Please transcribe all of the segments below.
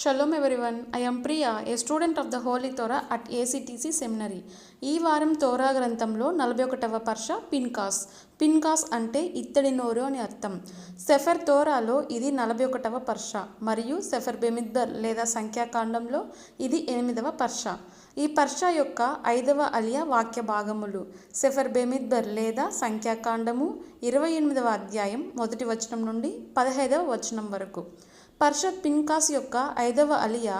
Shalom everyone I'm Priya a student of the holy Torah at ACTC seminary ఈ వారం తోరా గ్రంథంలో నలభై ఒకటవ పర్ష పిన్కాస్ పిన్కాస్ అంటే ఇత్తడి నోరు అని అర్థం. సెఫర్ తోరాలో ఇది నలభై ఒకటవ పర్ష మరియు సెఫర్ బెమిద్దర్ లేదా సంఖ్యాకాండంలో ఇది ఎనిమిదవ పర్ష. ఈ పర్ష యొక్క ఐదవ అలియా వాక్య భాగములు సెఫర్ బెమిద్బర్ లేదా సంఖ్యాకాండము ఇరవై ఎనిమిదవ అధ్యాయం మొదటి వచనం నుండి పదహైదవ వచనం వరకు. పర్షత్ పిన్కాస్ యొక్క ఐదవ అలియా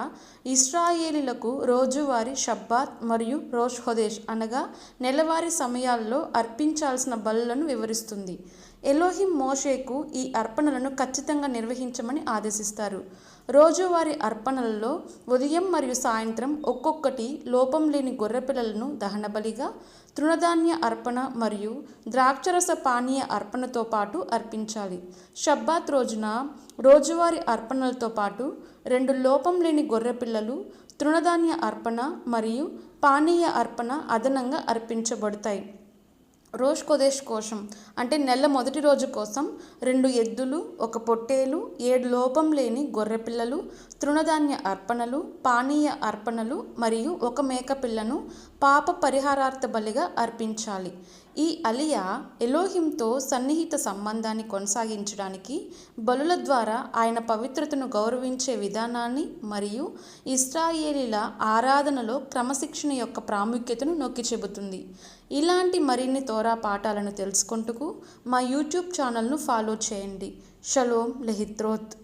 ఇస్రాయేలీలకు రోజువారీ షబ్బాత్ మరియు రోష్ హోదేష్ అనగా నెలవారీ సమయాల్లో అర్పించాల్సిన బలులను వివరిస్తుంది. ఎలోహిం మోషేకు ఈ అర్పణలను ఖచ్చితంగా నిర్వహించమని ఆదేశిస్తారు. రోజువారీ అర్పణలలో ఉదయం మరియు సాయంత్రం ఒక్కొక్కటి లోపం లేని గొర్రెపిల్లలను దహనబలిగా తృణధాన్య అర్పణ మరియు ద్రాక్షరస పానీయ అర్పణతో పాటు అర్పించాలి. షబ్బాత్ రోజున రోజువారీ అర్పణలతో పాటు రెండు లోపం లేని గొర్రెపిల్లలు తృణధాన్య అర్పణ మరియు పానీయ అర్పణ అదనంగా అర్పించబడతాయి. రోష్ కొదేష్ కోసం అంటే నెల మొదటి రోజు కోసం రెండు ఎద్దులు ఒక పొట్టేలు ఏడు లోపం లేని గొర్రెపిల్లలు తృణధాన్య అర్పణలు పానీయ అర్పణలు మరియు ఒక మేకపిల్లను పాప పరిహారార్థ బలిగా అర్పించాలి. ఈ అలియా ఎలోహింతో సన్నిహిత సంబంధాన్ని కొనసాగించడానికి బలుల ద్వారా ఆయన పవిత్రతను గౌరవించే విధానాన్ని మరియు ఇస్రాయేలీల ఆరాధనలో క్రమశిక్షణ యొక్క ప్రాముఖ్యతను నొక్కి చెబుతుంది. ఇలాంటి మరిన్ని తోరా పాఠాలను తెలుసుకుంటూ మా యూట్యూబ్ ఛానల్ను ఫాలో చేయండి. షలోమ్ లెహిత్రోత్.